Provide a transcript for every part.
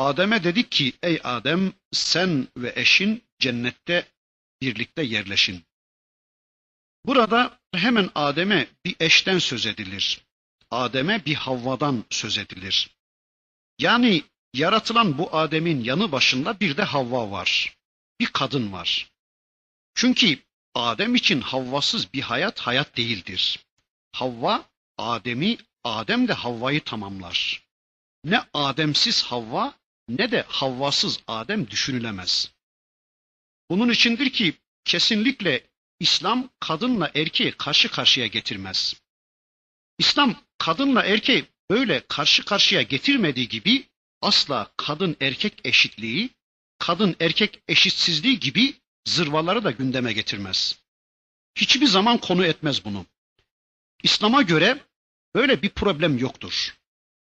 Adem'e dedik ki ey Adem sen ve eşin cennette birlikte yerleşin. Burada hemen Adem'e bir eşten söz edilir. Adem'e bir Havva'dan söz edilir. Yani yaratılan bu Adem'in yanı başında bir de Havva var. Bir kadın var. Çünkü Adem için Havvasız bir hayat hayat değildir. Havva Adem'i, Adem de Havva'yı tamamlar. Ne Ademsiz Havva ne de Havvasız Adem düşünülemez. Bunun içindir ki kesinlikle İslam kadınla erkeği karşı karşıya getirmez. İslam kadınla erkeği böyle karşı karşıya getirmediği gibi asla kadın erkek eşitliği, kadın erkek eşitsizliği gibi zırvaları da gündeme getirmez. Hiçbir zaman konu etmez bunu. İslam'a göre böyle bir problem yoktur.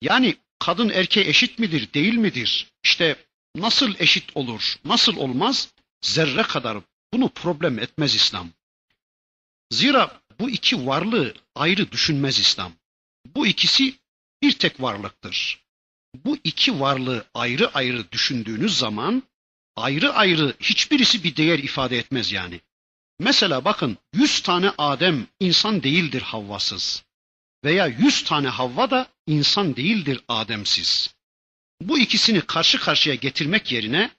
Yani kadın erkeğe eşit midir, değil midir? İşte nasıl eşit olur, nasıl olmaz? Zerre kadar bunu problem etmez İslam. Zira bu iki varlığı ayrı düşünmez İslam. Bu ikisi bir tek varlıktır. Bu iki varlığı ayrı ayrı düşündüğünüz zaman ayrı ayrı hiçbirisi bir değer ifade etmez yani. Mesela bakın yüz tane Adem insan değildir Havvasız veya yüz tane Havva da insan değildir Ademsiz. Bu ikisini karşı karşıya getirmek yerine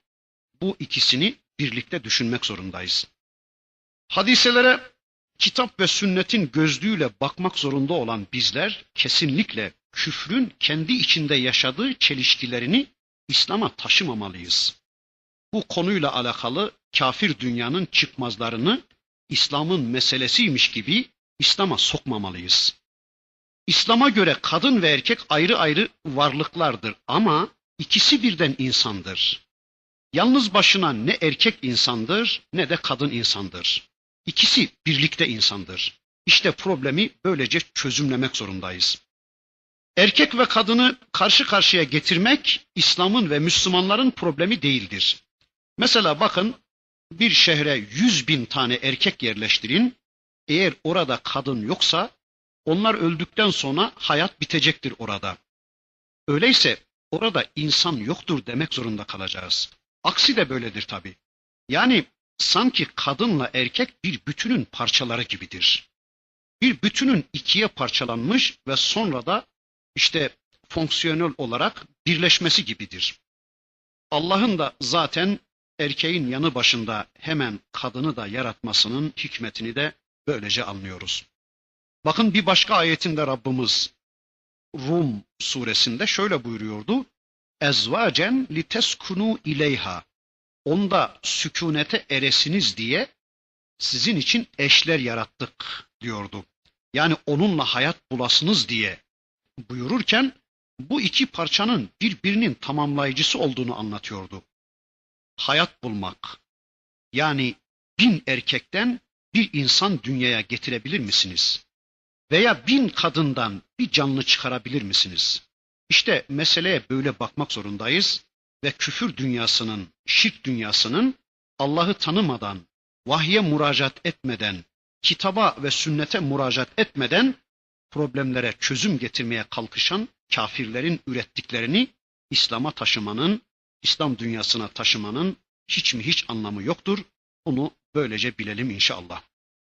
bu ikisini birlikte düşünmek zorundayız. Hadiselere kitap ve sünnetin gözlüğüyle bakmak zorunda olan bizler kesinlikle küfrün kendi içinde yaşadığı çelişkilerini İslam'a taşımamalıyız. Bu konuyla alakalı kafir dünyanın çıkmazlarını İslam'ın meselesiymiş gibi İslam'a sokmamalıyız. İslam'a göre kadın ve erkek ayrı ayrı varlıklardır ama ikisi birden insandır. Yalnız başına ne erkek insandır ne de kadın insandır. İkisi birlikte insandır. İşte problemi böylece çözümlemek zorundayız. Erkek ve kadını karşı karşıya getirmek İslam'ın ve Müslümanların problemi değildir. Mesela bakın bir şehre yüz bin tane erkek yerleştirin. Eğer orada kadın yoksa onlar öldükten sonra hayat bitecektir orada. Öyleyse orada insan yoktur demek zorunda kalacağız. Aksi de böyledir tabi. Yani sanki kadınla erkek bir bütünün parçaları gibidir. Bir bütünün ikiye parçalanmış ve sonra da işte fonksiyonel olarak birleşmesi gibidir. Allah'ın da zaten erkeğin yanı başında hemen kadını da yaratmasının hikmetini de böylece anlıyoruz. Bakın bir başka ayetinde Rabbimiz Rum suresinde şöyle buyuruyordu. Ezvacen liteskunu ileyha. Onda sükunete eresiniz diye sizin için eşler yarattık diyordu. Yani onunla hayat bulasınız diye buyururken bu iki parçanın birbirinin tamamlayıcısı olduğunu anlatıyordu. Hayat bulmak. Yani bin erkekten bir insan dünyaya getirebilir misiniz? Veya bin kadından bir canlı çıkarabilir misiniz? İşte meseleye böyle bakmak zorundayız ve küfür dünyasının, şirk dünyasının Allah'ı tanımadan, vahye müracaat etmeden, kitaba ve sünnete müracaat etmeden problemlere çözüm getirmeye kalkışan kafirlerin ürettiklerini İslam'a taşımanın, İslam dünyasına taşımanın hiç mi hiç anlamı yoktur. Bunu böylece bilelim inşallah.